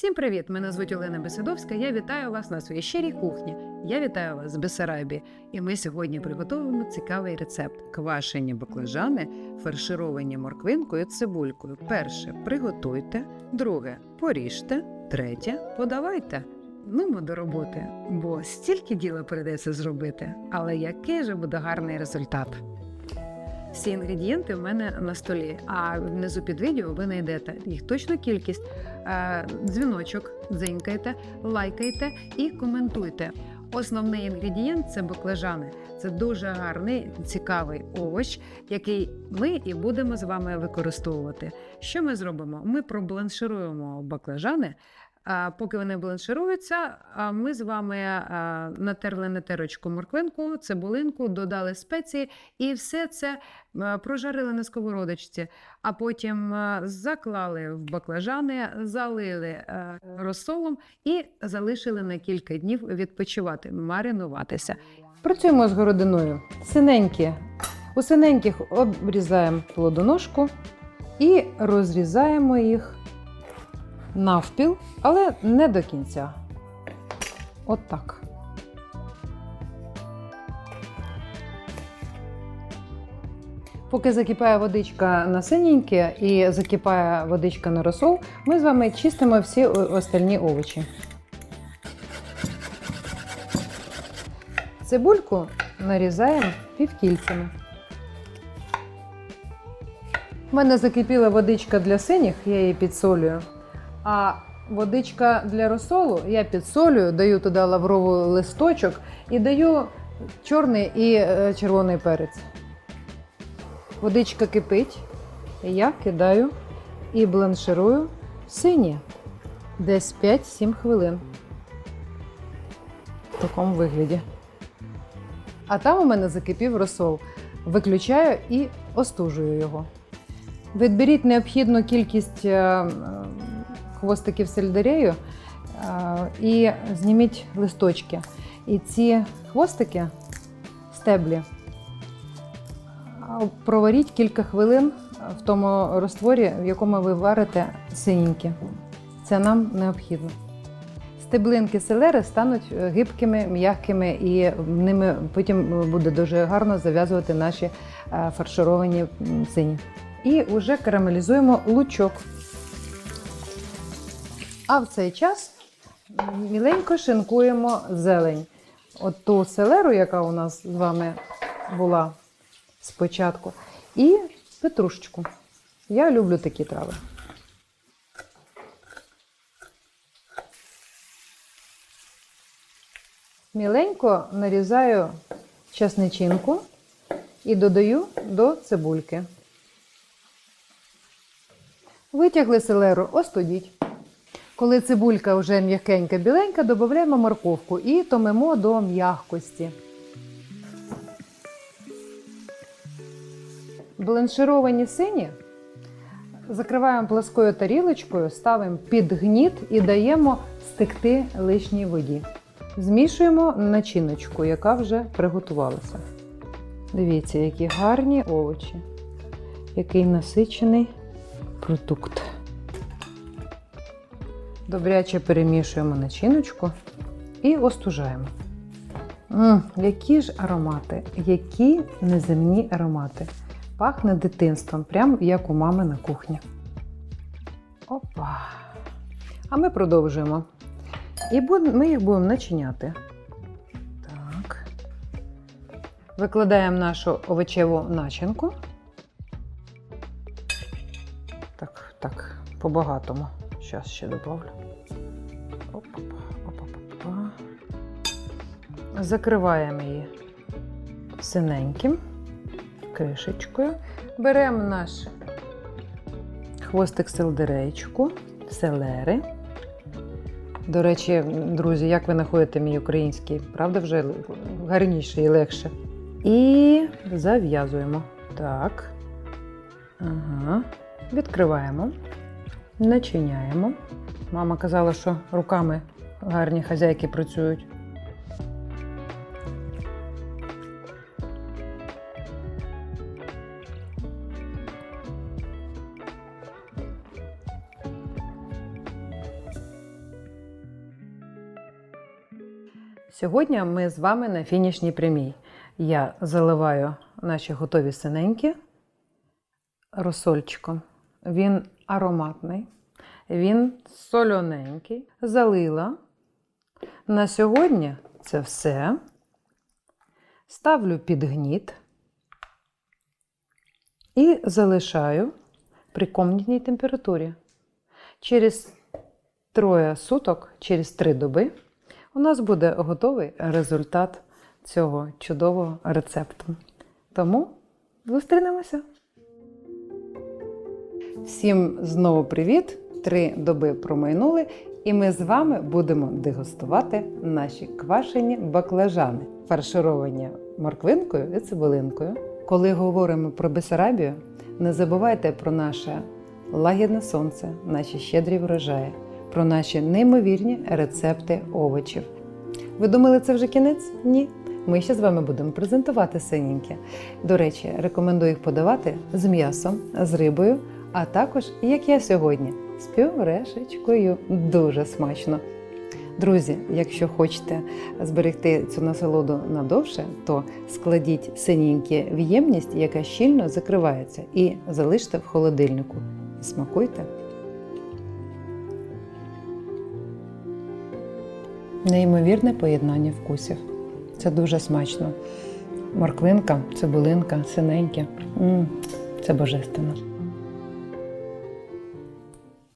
Всім привіт! Мене звуть Олена Бесидовська. Я вітаю вас на своїй щирій кухні. Я вітаю вас з Бесарабії. І ми сьогодні приготуємо цікавий рецепт: квашені баклажани, фаршировані морквинкою, цибулькою. Перше приготуйте, друге поріжте, третє подавайте. Ну, до роботи, бо стільки діла прийдеться зробити. Але який же буде гарний результат? Всі інгредієнти в мене на столі, а внизу під відео ви знайдете їх точну кількість. Е, Дзвіночок, дзинькайте, лайкайте і коментуйте. Основний інгредієнт це баклажани. Це дуже гарний, цікавий овоч, який ми і будемо з вами використовувати. Що ми зробимо? Ми пробланшируємо баклажани. Поки вони бланшируються, ми з вами натерли на терочку морквинку, цибулинку, додали спеції і все це прожарили на сковородочці, а потім заклали в баклажани, залили розсолом і залишили на кілька днів відпочивати, маринуватися. Працюємо з городиною. Синенькі. У синеньких обрізаємо плодоножку і розрізаємо їх навпіл, але не до кінця. От так. Поки закипає водичка на синеньке і закипає водичка на розсол, ми з вами чистимо всі остальні овочі. Цибульку нарізаємо півкільцями. У мене закипіла водичка для синіх, я її підсолюю. А водичка для розсолу я підсолюю, даю туди лавровий листочок і даю чорний і е, червоний перець. Водичка кипить, я кидаю і бланширую сині десь 5-7 хвилин. В такому вигляді. А там у мене закипів розсол. Виключаю і остужую його. Відберіть необхідну кількість е, хвостиків сельдерею е, і зніміть листочки. І ці хвостики, стеблі, проваріть кілька хвилин в тому розтворі, в якому ви варите синенькі. Це нам необхідно. Стеблинки селери стануть е, гибкими, м'якими, і ними потім буде дуже гарно зав'язувати наші е, фаршировані сині. І вже карамелізуємо лучок. А в цей час міленько шинкуємо зелень. От ту селеру, яка у нас з вами була спочатку, і петрушечку. Я люблю такі трави. Міленько нарізаю часничинку і додаю до цибульки. Витягли селеру, остудіть. Коли цибулька вже м'якенька біленька, додаємо морковку і томимо до м'якості. Бланшировані сині закриваємо пласкою тарілочкою, ставимо під гніт і даємо стекти лишній воді. Змішуємо начиночку, яка вже приготувалася. Дивіться, які гарні овочі, який насичений продукт. Добряче перемішуємо начиночку і остужаємо. М, які ж аромати, які неземні аромати. Пахне дитинством, прямо як у мами на кухні. Опа. А ми продовжуємо. І ми їх будемо начиняти. Так. Викладаємо нашу овочеву начинку. Так, так, по-багатому. Зараз ще добавлю. Оп-оп, оп-оп-оп. Закриваємо її синеньким кришечкою. Беремо наш хвостик селдерейчику, селери. До речі, друзі, як ви знаходите мій український? Правда, вже гарніше і легше. І зав'язуємо. Так. Ага. Відкриваємо, начиняємо. Мама казала, що руками гарні хазяйки працюють. Сьогодні ми з вами на фінішній прямій. Я заливаю наші готові синенькі розсольчиком. Він ароматний, він солоненький. Залила. На сьогодні це все. Ставлю під гніт і залишаю при комнатній температурі. Через троє суток, через три доби, у нас буде готовий результат цього чудового рецепту. Тому зустрінемося. Всім знову привіт! Три доби промайнули, і ми з вами будемо дегустувати наші квашені баклажани, фаршировані морквинкою і цибулинкою. Коли говоримо про Бесарабію, не забувайте про наше лагідне сонце, наші щедрі врожаї, про наші неймовірні рецепти овочів. Ви думали, це вже кінець? Ні. Ми ще з вами будемо презентувати синеньке. До речі, рекомендую їх подавати з м'ясом, з рибою, а також, як я сьогодні, з пюрешечкою. Дуже смачно. Друзі, якщо хочете зберегти цю насолоду надовше, то складіть синеньке в ємність, яка щільно закривається, і залиште в холодильнику. Смакуйте. Неймовірне поєднання вкусів. Це дуже смачно. Морквинка, цибулинка, синеньке. М, Це божественно.